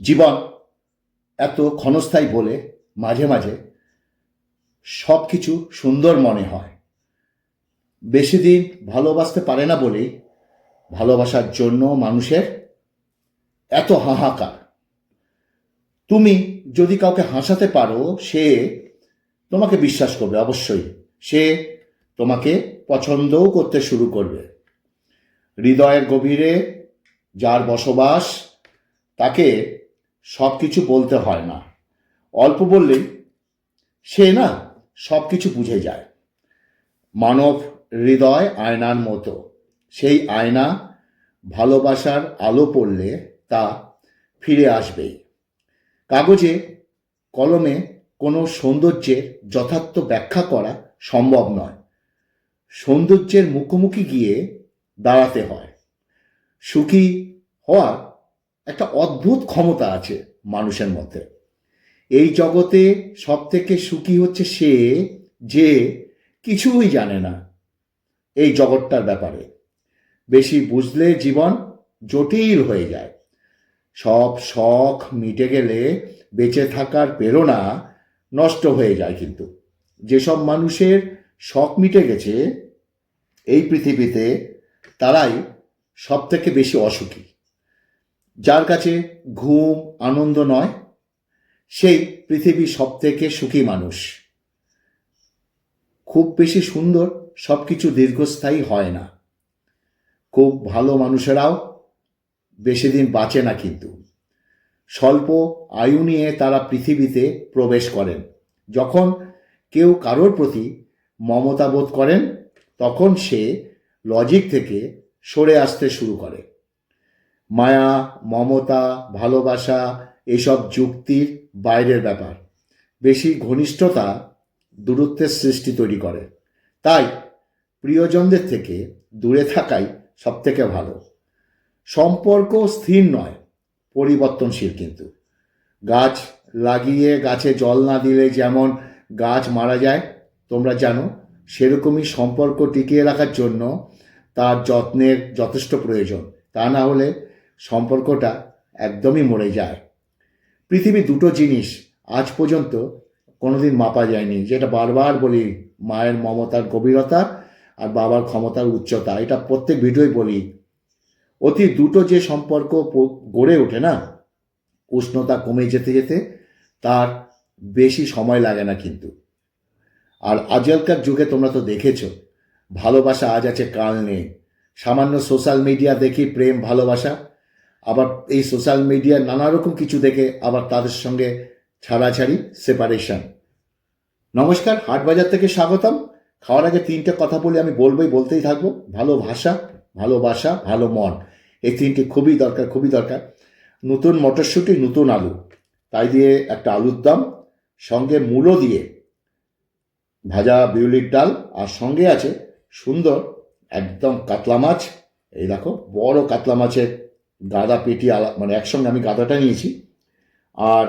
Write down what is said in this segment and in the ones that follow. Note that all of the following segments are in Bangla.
জীবন এত ক্ষণস্থায়ী বলে মাঝে মাঝে সব কিছু সুন্দর মনে হয়। বেশি দিন ভালোবাসতে পারে না বলেই ভালোবাসার জন্য মানুষের এত হাহাকার। তুমি যদি কাউকে হাসাতে পারো, সে তোমাকে বিশ্বাস করবে, অবশ্যই। সে তোমাকে পছন্দও করতে শুরু করবে। হৃদয়ের গভীরে যার বসবাস, তাকে সব কিছু বলতে হয় না। অল্প বললেই সে না সব কিছু বুঝে যায়। মানব হৃদয় আয়নার মতো। সেই আয়না ভালোবাসার আলো পড়লে তা ফিরে আসবেই কাগজে, কলমে কোনো সৌন্দর্যের যথার্থ ব্যাখ্যা করা সম্ভব নয়। সৌন্দর্যের মুখোমুখি গিয়ে দাঁড়াতে হয়। সুখী হওয়ার একটা অদ্ভুত ক্ষমতা আছে মানুষের মধ্যে। এই জগতে সব থেকে সুখী হচ্ছে সে যে কিছুই জানে না এই জগৎটার ব্যাপারে। বেশি বুঝলে জীবন জটিল হয়ে যায়। সব শখ মিটে গেলে বেঁচে থাকার প্রেরণা নষ্ট হয়ে যায় কিন্তু। যেসব মানুষের শখ মিটে গেছে, এই পৃথিবীতে তারাই সব থেকে বেশি অসুখী। যার কাছে ঘুম, আনন্দ নয়, সেই পৃথিবী সব থেকে সুখী মানুষ। খুব বেশি সুন্দর সব কিছু দীর্ঘস্থায়ী হয় না। খুব ভালো মানুষেরাও বেশি দিন বাঁচে না কিন্তু। স্বল্প আয়ু নিয়ে তারা পৃথিবীতে প্রবেশ করেন। যখন কেউ কারোর প্রতি মমতা বোধ করেন, তখন সে লজিক থেকে সরে আসতে শুরু করে। মায়া, মমতা, ভালোবাসা, এসব যুক্তির বাইরের ব্যাপার। বেশি ঘনিষ্ঠতা দূরত্বের সৃষ্টি তৈরি করে। তাই প্রিয়জনদের থেকে দূরে থাকাই সব থেকে ভালো। সম্পর্ক স্থির নয়, পরিবর্তনশীল কিন্তু। গাছ লাগিয়ে গাছে জল না দিলে যেমন গাছ মারা যায়, তোমরা জানো, সেরকমই সম্পর্ক টিকিয়ে রাখার জন্য তার যত্নের যথেষ্ট প্রয়োজন। তা না হলে সম্পর্কটা একদমই মরে যায়। পৃথিবী দুটো জিনিস আজ পর্যন্ত কোনোদিন মাপা যায়নি। যেটা বারবার বলি, মায়ের মমতার গভীরতা আর বাবার ক্ষমতার উচ্চতা, এটা প্রত্যেক ভিডিওই বলি। অতি দুটো যে সম্পর্ক গড়ে ওঠে না, উষ্ণতা কমে যেতে যেতে তার বেশি সময় লাগে না কিন্তু। আর আজকালকার যুগে তোমরা তো দেখেছ, ভালোবাসা আজ আছে কাল নেই। সামান্য সোশ্যাল মিডিয়া দেখি প্রেম, ভালোবাসা আবার এই সোশ্যাল মিডিয়ার নানা রকম কিছু দেখে আবার তাদের সঙ্গে ছাড়াছাড়ি সেপারেশন নমস্কার, হাটবাজার থেকে স্বাগতম। খাওয়ার আগে তিনটে কথা বলে আমি বলবোই, বলতেই থাকব। ভালো ভাষা ভালোবাসা ভালো মন। এই তিনটি খুবই দরকার খুবই দরকার। নতুন মটরশুঁটি, নতুন আলু। তাই দিয়ে একটা আলুর দম, সঙ্গে মূলো দিয়ে ভাজা বিউলির ডাল, আর সঙ্গে আছে সুন্দর একদম কাতলা মাছ। এই দেখো, বড় কাতলা মাছের গাদা পেটি আলা মানে একসঙ্গে আমি গাদাটা নিয়েছি। আর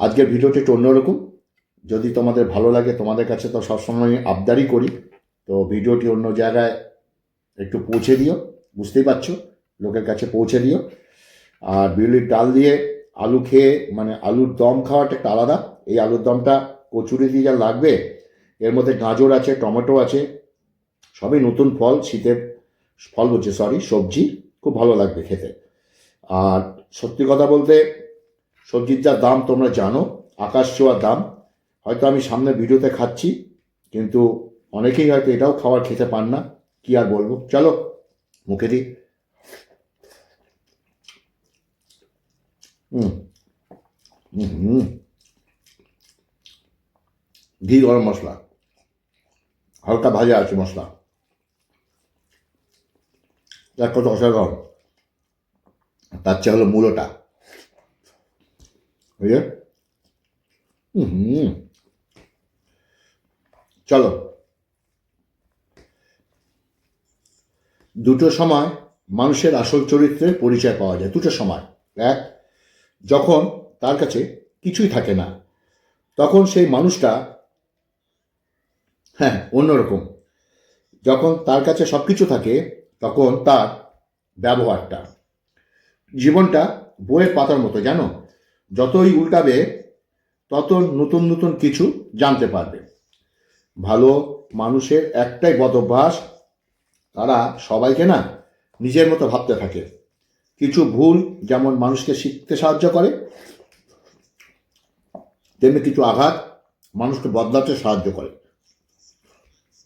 আজকের ভিডিওটি একটু অন্যরকম। যদি তোমাদের ভালো লাগে, তোমাদের কাছে তো সবসময় আবদারি করি। তো ভিডিওটি অন্য জায়গায় একটু পৌঁছে দিও, বুঝতেই পারছ? লোকের কাছে পৌঁছে দিও। আর বিউলির ডাল দিয়ে আলু খেয়ে মানে আলুর দম খাওয়াটা একটা আলাদা। এই আলুর দমটা কচুরি দিয়ে যা লাগবে, এর মধ্যে গাজর আছে, টমেটো আছে, সবই নতুন ফল, শীতের ফল বলছে সরি সবজি। খুব ভালো লাগবে খেতে। আর সত্যি কথা বলতে, সবজির যা দাম তোমরা জানো, আকাশ ছোঁয়ার দাম, হয়তো আমি সামনে ভিডিওতে খাচ্ছি, কিন্তু অনেকেই হয়তো এটাও খাবার খেতে পান না, কি আর বলব? চলো, মুখে দিই। হুম। ঘি গরম মশলা, হালকা ভাজা আছে মশলা। এক কত অসাধারণ তার চেয়ে হলো মূলোটা। বুঝলে? হুম চলো। দুটো সময় মানুষের আসল চরিত্রের পরিচয় পাওয়া যায়, দুটো সময়। এক, যখন তার কাছে কিছুই থাকে না, তখন সেই মানুষটা হ্যাঁ অন্যরকম। যখন তার কাছে সব কিছু থাকে তখন তার ব্যবহারটা। জীবনটা বইয়ের পাতার মতো, জানো? যতই উল্টাবে, তত নতুন নতুন কিছু জানতে পারবে। ভালো মানুষের একটাই বদ অভ্যাস, তারা সবাইকে না নিজের মতো ভাবতে থাকে। কিছু ভুল যেমন মানুষকে শিখতে সাহায্য করে, তেমনি কিছু আঘাত মানুষকে বদলাতে সাহায্য করে।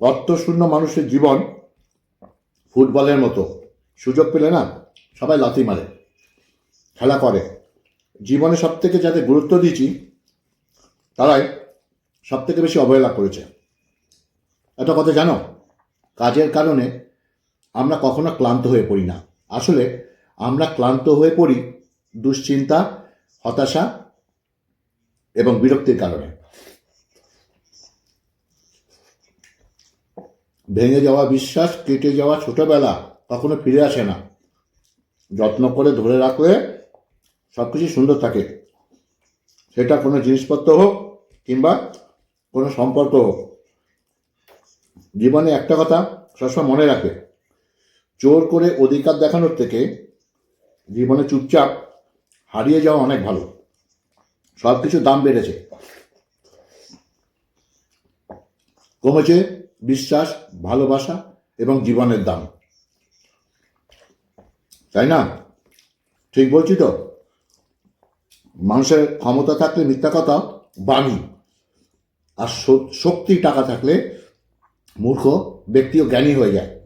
অর্থশূন্য মানুষের জীবন ফুটবলের মতো। সুযোগ পেলে না সবাই লাথি মারে, খেলা করে। জীবনে সব থেকে যাতে গুরুত্ব দিয়েছি, তারাই সব থেকে বেশি অবহেলা করেছে। একটা কথা জানো, কাজের কারণে আমরা কখনো ক্লান্ত হয়ে পড়ি না। আসলে আমরা ক্লান্ত হয়ে পড়ি দুশ্চিন্তা, হতাশা এবং বিরক্তির কারণে। ভেঙে যাওয়া বিশ্বাস, কেটে যাওয়া ছোটবেলা কখনো ফিরে আসে না। যত্ন করে ধরে রাখলে সব কিছু সুন্দর থাকে। সেটা কোনো জিনিসপত্র হোক কিংবা কোনো সম্পর্ক হোক। জীবনে একটা কথা সবসময় মনে রাখে জোর করে অধিকার দেখানোর থেকে জীবনে চুপচাপ হারিয়ে যাওয়া অনেক ভালো। সব কিছু দাম বেড়েছে। কমেছে বিশ্বাস, ভালোবাসা এবং জীবনের দাম। তাই না? ঠিক বলছি তো? মানুষের ক্ষমতা থাকলে মিথ্যা কথা বাণী। আর শক্তি টাকা থাকলে মূর্খ ব্যক্তিও জ্ঞানী হয়ে যায়।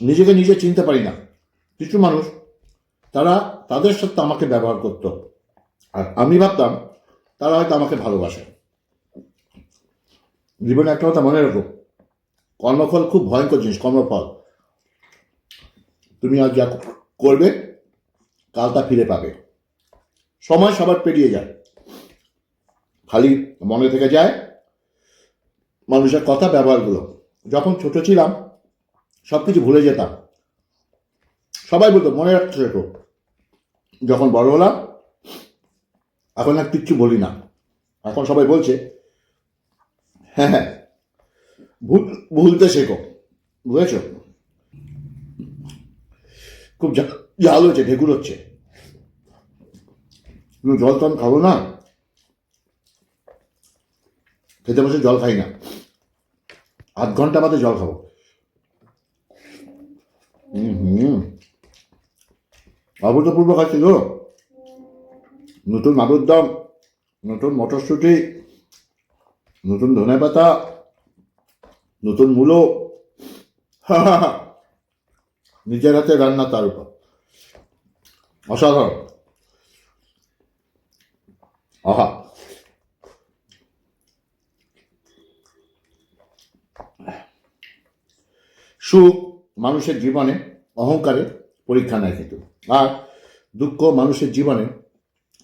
নিজেকে নিজে চিনতে পারি না। কিছু মানুষ, তারা তাদের সাথে আমাকে ব্যবহার করতো। আর আমি ভাবতাম, তারা হয়তো আমাকে ভালোবাসে। জীবনে একটা কথা মনে রাখো। কর্মফল খুব ভয়ঙ্কর জিনিস, কর্মফল। তুমি আজ যা করবে, কাল তা ফিরে পাবে। সময় সবার পেরিয়ে যায়। খালি মনে থেকে যায় মানুষের কথা, ব্যবহারগুলো। যখন ছোট ছিলাম সব কিছু ভুলে যেতাম। সবাই বলতো, মনে রাখতে শেখো। যখন বড় হলাম, এখন আর কিচ্ছু বলি না। এখন সবাই বলছে হ্যাঁ হ্যাঁ। ভুল ভুলতে শেখো, বুঝেছ? খুব জাল হচ্ছে, ঢেকুর হচ্ছে। তুমি জল তো খাব না? খেতে বসে জল খাই না। আধ ঘণ্টা বাদে জল খাব। হুম অভূতপূর্ব খাচ্ছি গো নতুন আলুর দম, নতুন মটরশুঁটি। নতুন ধনে পাতা, নতুন মূলো। নিজের হাতে রান্না তার উপর। অসাধারণ। আহা। সুখ মানুষের জীবনে, অহংকারের পরীক্ষা নেয় কিন্তু। আর দুঃখ মানুষের জীবনে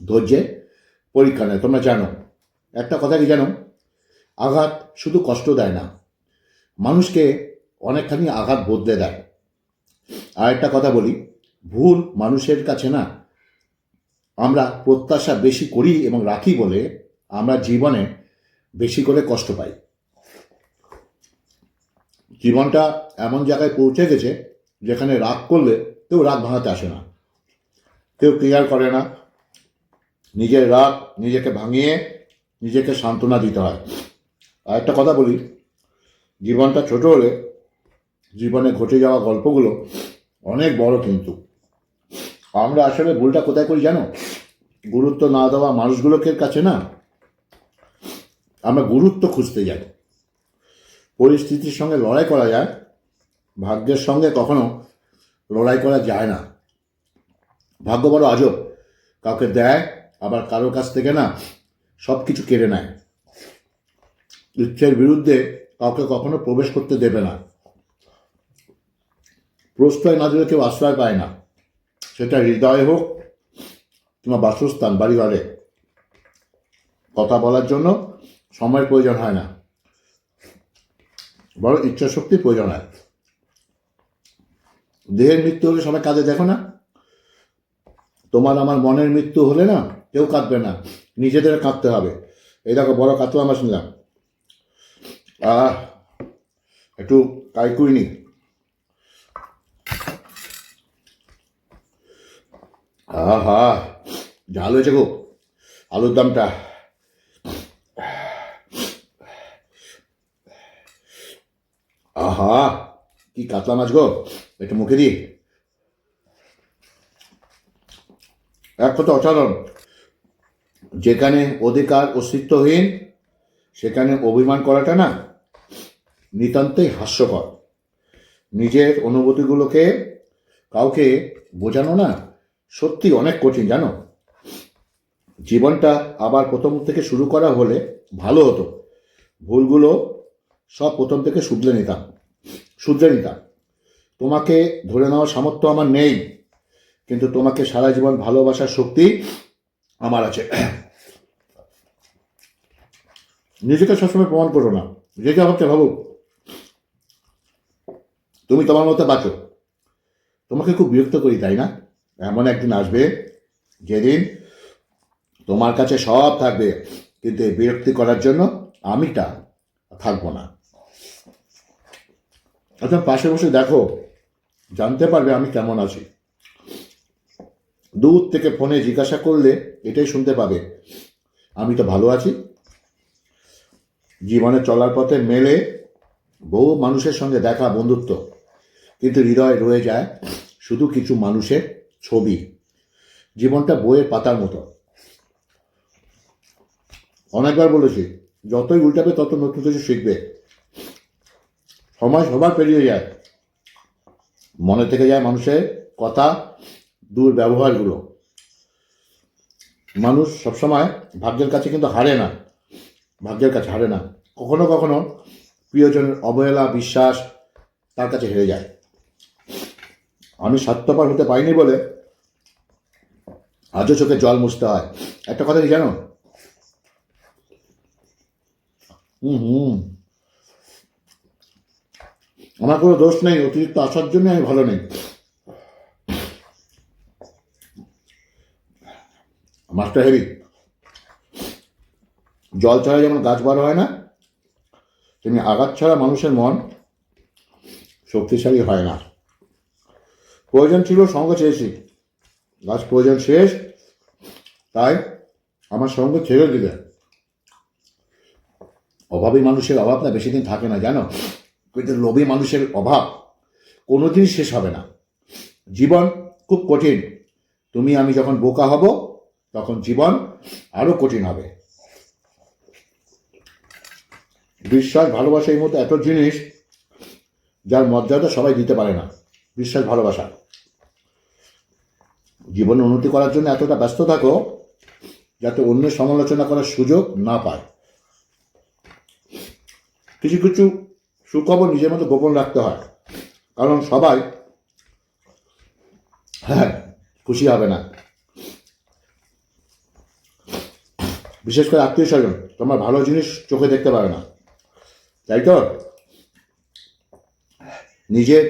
ধৈর্যের পরীক্ষা নেয়। তোমরা জানো। একটা কথা কি জানো? আঘাত শুধু কষ্ট দেয় না, মানুষকে অনেকখানি আঘাত বদলে দেয়। আর একটা কথা বলি, ভুল মানুষের কাছে না, আমরা প্রত্যাশা বেশি করি এবং রাখি বলে আমরা জীবনে বেশি করে কষ্ট পাই। জীবনটা এমন জায়গায় পৌঁছে গেছে, যেখানে রাগ করলে কেউ রাগ ভাঙাতে আসে না। কেউ ক্লিয়ার করে না। নিজের রাগ নিজেকে ভাঙিয়ে নিজেকে সান্ত্বনা দিতে হয়। আর একটা কথা বলি। জীবনটা ছোট হলে জীবনে ঘটে যাওয়া গল্পগুলো অনেক বড় কিন্তু। আমরা আসলে ভুলটা কোথায় করি জানো? গুরুত্ব না দেওয়া মানুষগুলোকে কাছে না। আমরা গুরুত্ব খুঁজতে যাই। পরিস্থিতির সঙ্গে লড়াই করা যায়, ভাগ্যের সঙ্গে কখনো লড়াই করা যায় না। ভাগ্য বড় আজব। কাউকে দেয়, আবার কারোর কাছ থেকে না সব কিছু কেড়ে নেয়। ইচ্ছের বিরুদ্ধে কাউকে কখনো প্রবেশ করতে দেবে না। প্রশ্রয় না দিলে কেউ আশ্রয় পায় না। সেটা হৃদয় হোক কিংবা বাসস্থান বাড়ি ঘরে কথা বলার জন্য সময়ের প্রয়োজন হয় না। বড় ইচ্ছা শক্তির প্রয়োজন হয়। দেহের মৃত্যু হলে সবাই কাজে দেখো না। তোমার আমার মনের মৃত্যু হলে না কেউ কাঁদবে না। নিজেদের কাঁদতে হবে। এই দেখো বড় কাতু আমরা শুনলাম। আহ একটু কাইকুইনি আহা, ঝাল হয়েছে গো, আলুর দামটা। আহা, কি কাতলা মাছ গো, একটু মুখে দিই। এক কথা অসাধারণ। যেখানে অধিকার অস্তিত্বহীন সেখানে অভিমান করাটা না নিতান্তই হাস্যকর। নিজের অনুভূতিগুলোকে কাউকে বোঝানো না, সত্যি অনেক কঠিন, জানো? জীবনটা আবার প্রথম থেকে শুরু করা হলে ভালো হতো। ভুলগুলো সব প্রথম থেকে শুধরে নিতাম শুধরে নিতাম। তোমাকে ধরে নেওয়ার সামর্থ্য আমার নেই, কিন্তু তোমাকে সারা জীবন ভালোবাসার শক্তি আমার আছে। নিজেকে সবসময় প্রমাণ করো না। যেটা ভাবতে ভাবুক তুমি তোমার মতো বাঁচো। তোমাকে খুব বিরক্ত করি, তাই না? এমন একদিন আসবে যেদিন তোমার কাছে সব থাকবে, কিন্তু বিরক্তি করার জন্য আমিটা থাকব না। আচ্ছা পাশে বসে দেখো, জানতে পারবে আমি কেমন আছি। দূর থেকে ফোনে জিজ্ঞাসা করলে এটাই শুনতে পাবে, আমি তো ভালো আছি। জীবনে চলার পথে মেলে বহু মানুষের সঙ্গে দেখা, বন্ধুত্ব। কিন্তু হৃদয় রয়ে যায় শুধু কিছু মানুষের ছবি। জীবনটা বইয়ের পাতার মতো। অনেকবার বলেছি, যতই উল্টাবে তত নতুন কিছু শিখবে। সময় সবার পেরিয়ে যায়। মনে থেকে যায় মানুষের কথা, দূর ব্যবহারগুলো। মানুষ সবসময় ভাগ্যের কাছে কিন্তু হারে না। ভাগ্যের কাছে হারে না। কখনো কখনো প্রিয়জনের অবহেলা, বিশ্বাস তার কাছে হেরে যায়। আমি স্বার্থপর হতে পারিনি বলে আজও চোখে জল মুছতে হয়। একটা কথা কি জানো? হুম হুম। আমার কোনো দোষ নেই, অতিরিক্ত আসার জন্য আমি ভালো নেই। মাস্টার হেভি জল ছাড়া যেমন গাছ বড় হয় না, তেমনি আঘাত ছাড়া মানুষের মন শক্তিশালী হয় না। প্রয়োজন ছিল সঙ্গ চেয়েছি। গাছ প্রয়োজন শেষ, তাই আমার সঙ্গে ছেড়ে দিলে অভাবী মানুষের অভাব না বেশি দিন থাকে না, জানো? কিন্তু লোভী মানুষের অভাব কোনো জিনিস শেষ হবে না। জীবন খুব কঠিন। তুমি, আমি যখন বোকা হব, তখন জীবন আরও কঠিন হবে। বিশ্বাস, ভালোবাসা এই মতো এত জিনিস যার মর্যাদা সবাই দিতে পারে না। বিশ্বাস, ভালোবাসা। জীবনে উন্নতি করার জন্য এতটা ব্যস্ত থাকো, যাতে অন্য সমালোচনা করার সুযোগ না পায়। কিছু কিছু সুখবর নিজের মতো গোপন রাখতে হয়, কারণ সবাই হ্যাঁ খুশি হবে না। বিশেষ করে আত্মীয় স্বজন, তোমার ভালো জিনিস চোখে দেখতে পারে না। তাই তো? নিজের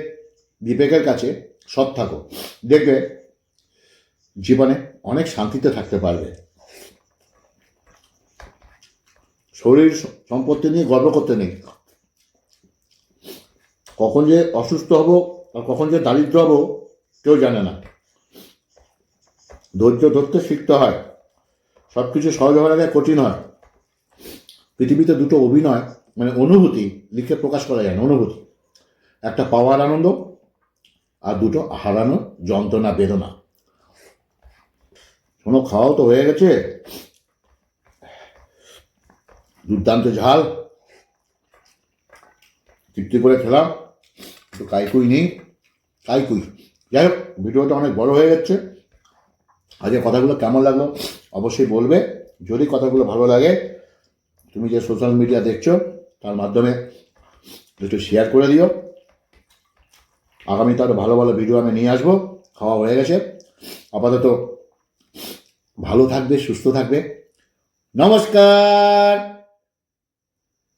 বিবেকের কাছে সৎ থাকো। দেখবে জীবনে অনেক শান্তিতে থাকতে পারবে। শরীর সম্পত্তি নিয়ে গর্ব করতে নেই। কখন যে অসুস্থ হব আর কখন যে দারিদ্র হব, কেউ জানে না। ধৈর্য ধরতে শিখতে হয়। সব কিছু সহজ হওয়ার আগে কঠিন হয়। পৃথিবীতে দুটো অভিনয় মানে অনুভূতি লিখে প্রকাশ করা যায় না, অনুভূতি। একটা পাওয়ার আনন্দ আর দুটো হারানো যন্ত্রণা, বেদনা। শোনো, খাওয়াও তো হয়ে গেছে। দুর্দান্ত ঝাল। তৃপ্তি করে খেলাম। একটু কাইকুই নেই। কাইকুই। যাই হোক, ভিডিওটা অনেক বড় হয়ে যাচ্ছে আজকে কথাগুলো কেমন লাগল অবশ্যই বলবে। যদি কথাগুলো ভালো লাগে, তুমি যে সোশ্যাল মিডিয়া দেখছ, তার মাধ্যমে একটু শেয়ার করে দিও। আগামীতে আরও ভালো ভালো ভিডিও আমি নিয়ে আসব। খাওয়া হয়ে গেছে। আপাতত ভালো থাকবে, সুস্থ থাকবে। নমস্কার!